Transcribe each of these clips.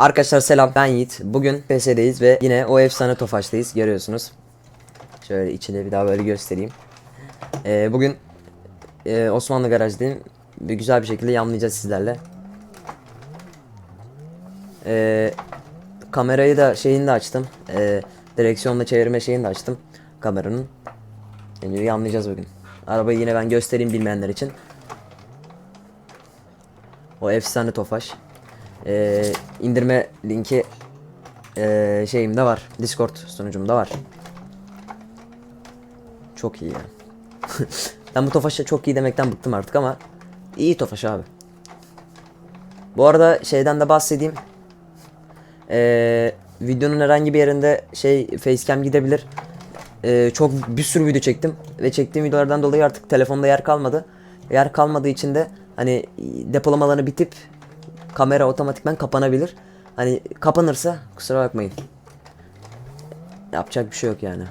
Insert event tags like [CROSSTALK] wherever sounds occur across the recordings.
Arkadaşlar selam ben Yiğit. Bugün PS'deyiz ve yine o efsane Tofaş'tayız görüyorsunuz. Şöyle içine bir daha böyle göstereyim. Ee, bugün e, Osmanlı Garaj'dayım. Bir güzel bir şekilde yanlayacağız sizlerle. Ee, kamerayı da şeyini de açtım. Ee, direksiyonla çevirme şeyini de açtım. Kameranın. Yani yanlayacağız bugün. Arabayı yine ben göstereyim bilmeyenler için. O efsane Tofaş. Ee, indirme linki ee, şeyimde var. Discord sunucumda var. Çok iyi ya. [LAUGHS] ben bu Tofaş'a çok iyi demekten bıktım artık ama iyi Tofaş abi. Bu arada şeyden de bahsedeyim. Ee, videonun herhangi bir yerinde şey facecam gidebilir. Ee, çok bir sürü video çektim ve çektiğim videolardan dolayı artık telefonda yer kalmadı. Yer kalmadığı için de hani depolama alanı bitip kamera otomatikman kapanabilir. Hani kapanırsa kusura bakmayın. Yapacak bir şey yok yani.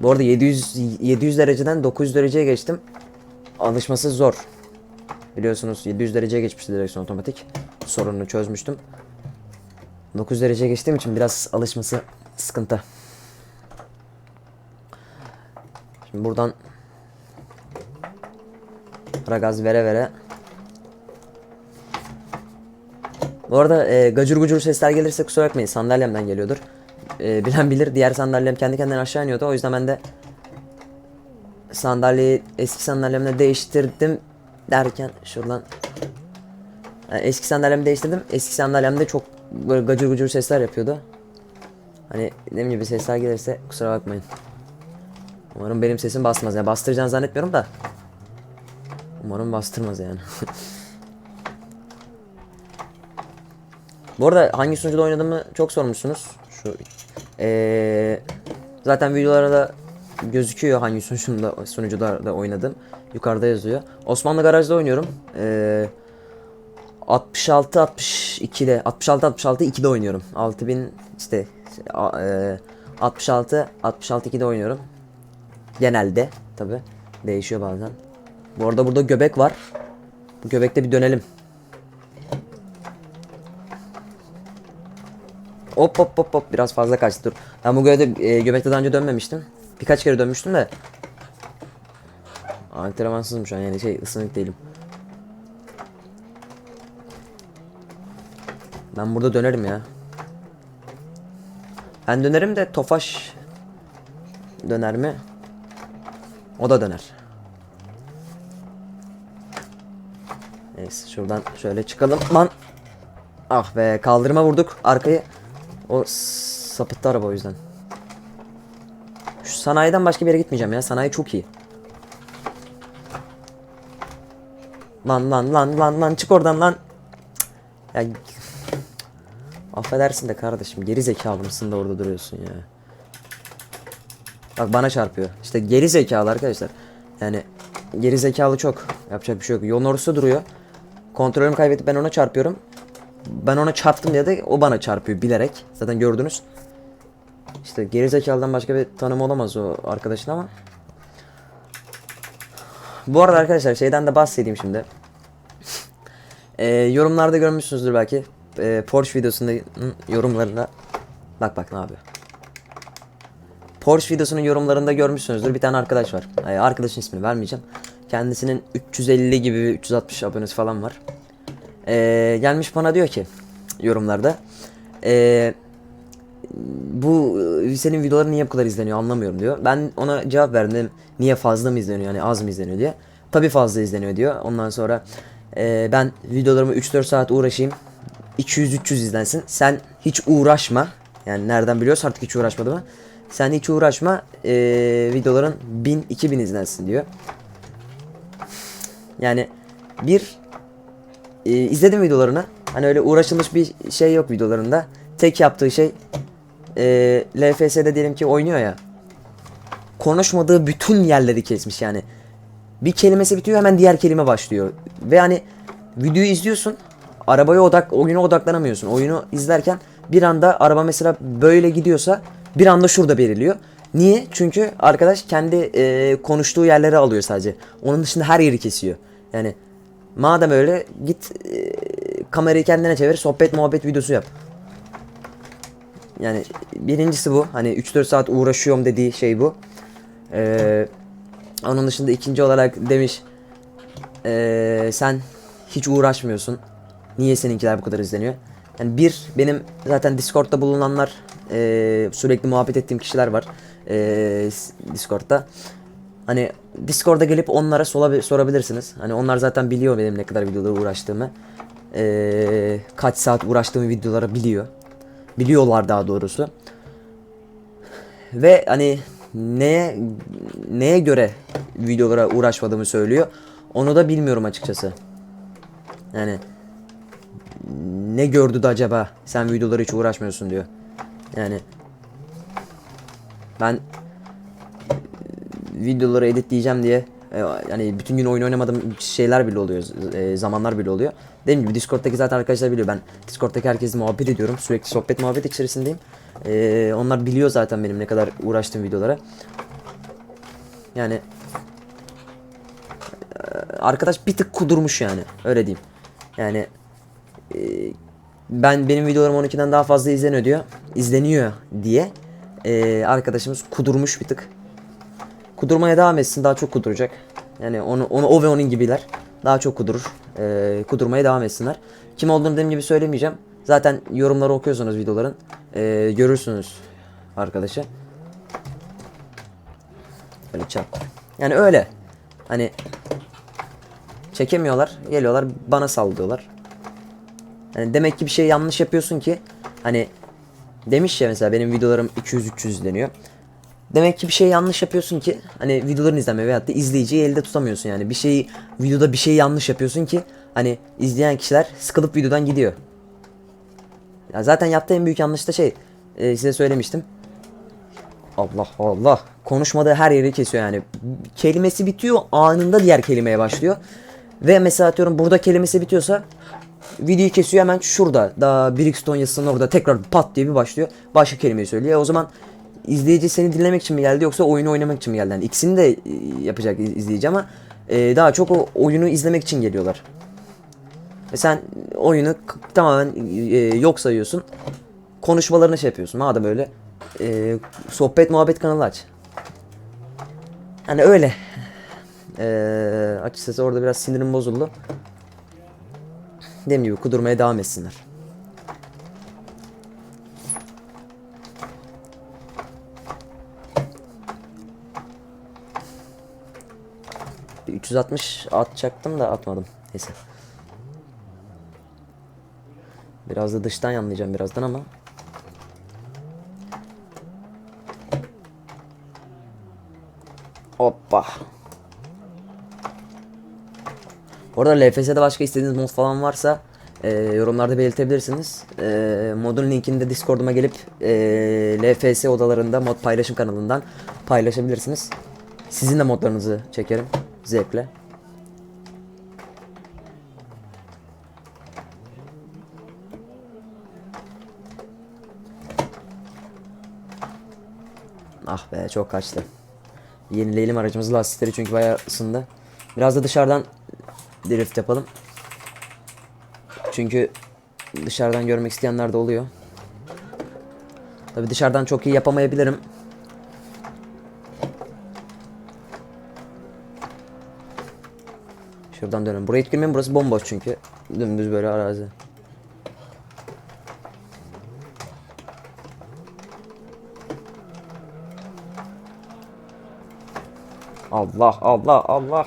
Bu arada 700 700 dereceden 900 dereceye geçtim. Alışması zor. Biliyorsunuz 700 dereceye geçmişti direksiyon otomatik. Sorununu çözmüştüm. 900 dereceye geçtiğim için biraz alışması sıkıntı. Şimdi buradan Ara gaz vere vere. Bu arada e, gacur gucur sesler gelirse kusura bakmayın sandalyemden geliyordur. E, bilen bilir diğer sandalyem kendi kendine aşağı iniyordu o yüzden ben de sandalyeyi eski sandalyemle değiştirdim derken şuradan Yani eski sandalyemi değiştirdim eski sandalyemde çok böyle gacur gucur sesler yapıyordu. Hani dediğim gibi sesler gelirse kusura bakmayın. Umarım benim sesim basmaz ya bastıracağını zannetmiyorum da. Umarım bastırmaz yani. Bu arada hangi sunucuda oynadığımı çok sormuşsunuz. Şu ee, zaten videolarda gözüküyor hangi sunucuda sunucuda da oynadım. Yukarıda yazıyor. Osmanlı Garaj'da oynuyorum. Ee, 66 62'de 66 66 2'de oynuyorum. 6000 işte e, 66 66 2'de oynuyorum. Genelde tabi değişiyor bazen. Bu arada burada göbek var. Bu göbekte bir dönelim. Hop hop hop hop biraz fazla kaçtı dur. Ben bu göbekte, e, göbekte daha önce dönmemiştim. Birkaç kere dönmüştüm de. Antrenmansızım şu an yani şey ısınık değilim. Ben burada dönerim ya. Ben dönerim de Tofaş döner mi? O da döner. Neyse şuradan şöyle çıkalım. Lan. Ah be kaldırıma vurduk arkayı. O sapıttı araba o yüzden. Şu sanayiden başka bir yere gitmeyeceğim ya. Sanayi çok iyi. Lan lan lan lan lan çık oradan lan. Ya Affedersin de kardeşim geri zekalı mısın da orada duruyorsun ya. Bak bana çarpıyor. İşte geri zekalı arkadaşlar. Yani geri zekalı çok. Yapacak bir şey yok. Yolun ortasında duruyor. Kontrolümü kaybedip ben ona çarpıyorum. Ben ona çarptım diye de o bana çarpıyor bilerek. Zaten gördünüz. İşte geri zekalıdan başka bir tanım olamaz o arkadaşın ama. Bu arada arkadaşlar şeyden de bahsedeyim şimdi. [LAUGHS] Ee, yorumlarda görmüşsünüzdür belki. Ee, Porsche videosunun yorumlarında. Bak bak ne yapıyor. Porsche videosunun yorumlarında görmüşsünüzdür. Bir tane arkadaş var. Ee, arkadaşın ismini vermeyeceğim. Kendisinin 350 gibi 360 abonesi falan var. Ee, gelmiş bana diyor ki yorumlarda. Ee, bu senin videoların niye bu kadar izleniyor anlamıyorum diyor. Ben ona cevap verdim. Niye fazla mı izleniyor yani az mı izleniyor diye. Tabi fazla izleniyor diyor. Ondan sonra e, ben videolarımı 3-4 saat uğraşayım. 200-300 izlensin. Sen hiç uğraşma. Yani nereden biliyorsa artık hiç uğraşmadı mı? Sen hiç uğraşma. E, videoların 1000-2000 izlensin diyor. Yani bir e, izledim videolarını. Hani öyle uğraşılmış bir şey yok videolarında. Tek yaptığı şey e, LFS'de diyelim ki oynuyor ya. Konuşmadığı bütün yerleri kesmiş yani. Bir kelimesi bitiyor hemen diğer kelime başlıyor. Ve hani videoyu izliyorsun. Arabaya odak, oyuna odaklanamıyorsun. Oyunu izlerken bir anda araba mesela böyle gidiyorsa bir anda şurada belirliyor. Niye? Çünkü arkadaş kendi e, konuştuğu yerleri alıyor sadece. Onun dışında her yeri kesiyor. Yani Madem öyle git e, kamerayı kendine çevir sohbet muhabbet videosu yap. Yani birincisi bu. Hani 3-4 saat uğraşıyorum dediği şey bu. Ee, onun dışında ikinci olarak demiş ee, sen hiç uğraşmıyorsun. Niye seninkiler bu kadar izleniyor? Yani bir benim zaten Discord'da bulunanlar ee, sürekli muhabbet ettiğim kişiler var s- Discord'da. Hani Discord'a gelip onlara sorabilirsiniz. Hani onlar zaten biliyor benim ne kadar videolara uğraştığımı. Ee, kaç saat uğraştığımı videolara biliyor. Biliyorlar daha doğrusu. Ve hani neye neye göre videolara uğraşmadığımı söylüyor. Onu da bilmiyorum açıkçası. Yani ne gördü de acaba sen videolara hiç uğraşmıyorsun diyor. Yani ben videoları editleyeceğim diye e, yani bütün gün oyun oynamadığım şeyler bile oluyor. e, zamanlar bile oluyor. Dediğim gibi Discord'daki zaten arkadaşlar biliyor. Ben Discord'daki herkesle muhabbet ediyorum. Sürekli sohbet muhabbet içerisindeyim. E, onlar biliyor zaten benim ne kadar uğraştığım videolara. Yani e, arkadaş bir tık kudurmuş yani. Öyle diyeyim. Yani e, ben benim videolarım 12'den daha fazla izleniyor diyor. İzleniyor diye e, arkadaşımız kudurmuş bir tık. Kudurmaya devam etsin daha çok kuduracak. Yani onu, onu o ve onun gibiler daha çok kudurur. Ee, kudurmaya devam etsinler. Kim olduğunu dediğim gibi söylemeyeceğim. Zaten yorumları okuyorsunuz videoların. Ee, görürsünüz arkadaşı. Öyle çap. Yani öyle. Hani çekemiyorlar, geliyorlar bana sallıyorlar. Yani demek ki bir şey yanlış yapıyorsun ki hani demiş ya mesela benim videolarım 200-300 izleniyor. Demek ki bir şey yanlış yapıyorsun ki hani videoların izleme veyahut da izleyiciyi elde tutamıyorsun yani. Bir şeyi videoda bir şey yanlış yapıyorsun ki hani izleyen kişiler sıkılıp videodan gidiyor. Ya zaten yaptığı en büyük yanlış da şey e, size söylemiştim. Allah Allah konuşmadığı her yeri kesiyor yani. Kelimesi bitiyor anında diğer kelimeye başlıyor. Ve mesela atıyorum burada kelimesi bitiyorsa videoyu kesiyor hemen şurada. Daha Brixton yazısının orada tekrar pat diye bir başlıyor. Başka kelimeyi söylüyor. E o zaman izleyici seni dinlemek için mi geldi yoksa oyunu oynamak için mi geldi? Yani ikisini de e, yapacak iz- izleyici ama e, daha çok o oyunu izlemek için geliyorlar. E sen oyunu tamamen e, yok sayıyorsun. Konuşmalarını şey yapıyorsun. Madem öyle e, sohbet muhabbet kanalı aç. Hani öyle. E, açıkçası orada biraz sinirim bozuldu. Dediğim gibi kudurmaya devam etsinler. Bir 360 atacaktım da atmadım. Neyse. Biraz da dıştan yanlayacağım birazdan ama. Hoppa. Bu arada LFS'de başka istediğiniz mod falan varsa e, yorumlarda belirtebilirsiniz. E, modun linkini de Discord'uma gelip e, LFS odalarında mod paylaşım kanalından paylaşabilirsiniz. Sizin de modlarınızı çekerim zevkle. Ah be çok kaçtı. Yenileyelim aracımızı lastikleri çünkü bayağı ısındı. Biraz da dışarıdan drift yapalım. Çünkü dışarıdan görmek isteyenler de oluyor. Tabi dışarıdan çok iyi yapamayabilirim. Şuradan dönelim. Buraya hiç girmeyin. Burası bomboş çünkü. Dümdüz böyle arazi. Allah Allah Allah.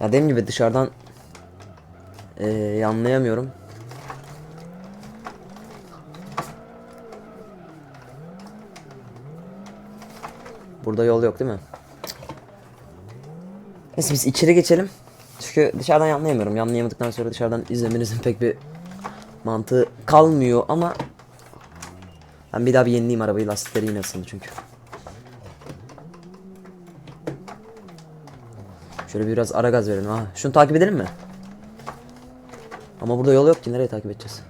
Ya dediğim gibi dışarıdan eee anlayamıyorum. Burada yol yok değil mi? Neyse biz içeri geçelim. Çünkü dışarıdan yanlayamıyorum. Yanlayamadıktan sonra dışarıdan izlemenizin pek bir mantığı kalmıyor ama ben bir daha bir yenileyim arabayı lastikleri yine çünkü. Şöyle biraz ara gaz verelim. Ha, şunu takip edelim mi? Ama burada yol yok ki nereye takip edeceğiz?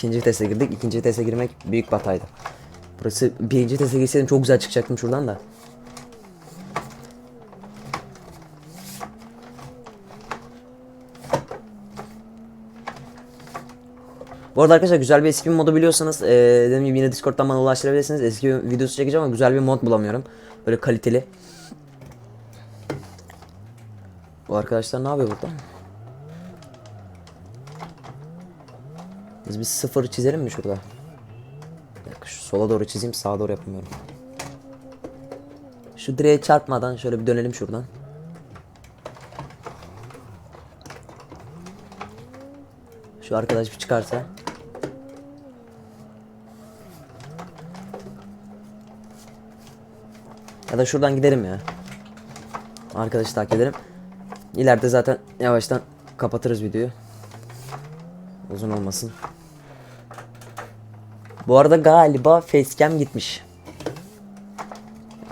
ikinci vitese girdik. İkinci vitese girmek büyük bataydı. Burası birinci vitese girseydim çok güzel çıkacaktım şuradan da. Bu arada arkadaşlar güzel bir eski bir modu biliyorsanız ee, dediğim gibi yine Discord'dan bana ulaştırabilirsiniz. Eski bir videosu çekeceğim ama güzel bir mod bulamıyorum. Böyle kaliteli. Bu arkadaşlar ne yapıyor burada? Biz bir sıfır çizelim mi şurada? Dakika, şu sola doğru çizeyim sağa doğru yapamıyorum. Şu direğe çarpmadan şöyle bir dönelim şuradan. Şu arkadaş bir çıkarsa. Ya da şuradan gidelim ya. Arkadaşı takip edelim. İleride zaten yavaştan kapatırız videoyu. Uzun olmasın. Bu arada galiba facecam gitmiş.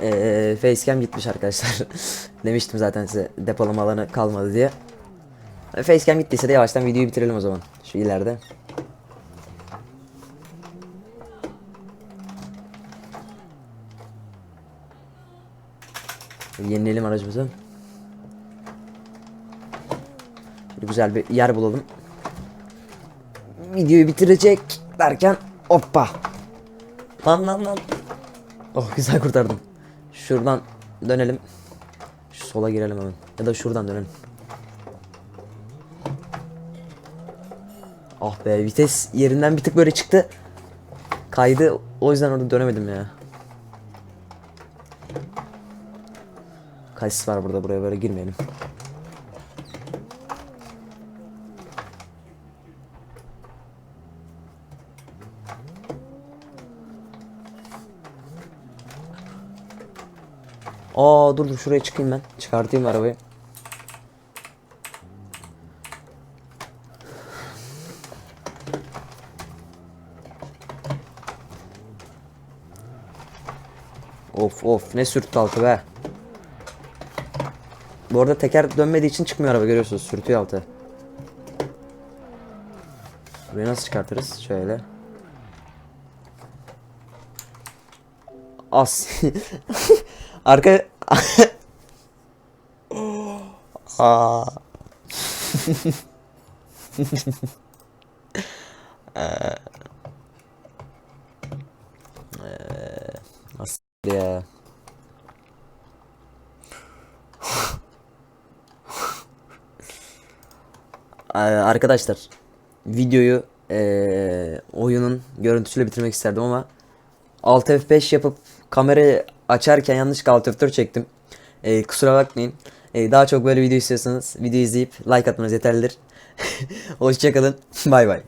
Ee, facecam gitmiş arkadaşlar. [LAUGHS] Demiştim zaten size depolama alanı kalmadı diye. Facecam gittiyse de yavaştan videoyu bitirelim o zaman. Şu ileride. Yenileyelim aracımızı. Şöyle güzel bir yer bulalım. Videoyu bitirecek derken hoppa. Lan lan lan. Oh güzel kurtardım. Şuradan dönelim. Şu sola girelim hemen. Ya da şuradan dönelim. Ah be vites yerinden bir tık böyle çıktı. Kaydı o yüzden orada dönemedim ya. Kasis var burada buraya böyle girmeyelim. Aa dur dur şuraya çıkayım ben. Çıkartayım arabayı. Of of ne sürttü altı be. Bu arada teker dönmediği için çıkmıyor araba görüyorsunuz sürtüyor altı. Burayı nasıl çıkartırız? Şöyle. As. [LAUGHS] Arka [LAUGHS] Aa. [LAUGHS] Eee. Eee, Nasıl ya? Ee, Arkadaşlar videoyu eee, oyunun görüntüsüyle bitirmek isterdim ama 6 F5 yapıp kamerayı açarken yanlışlıkla Alt F4 çektim. Ee, kusura bakmayın. Ee, daha çok böyle video istiyorsanız video izleyip like atmanız yeterlidir. [LAUGHS] Hoşçakalın. Bay bay.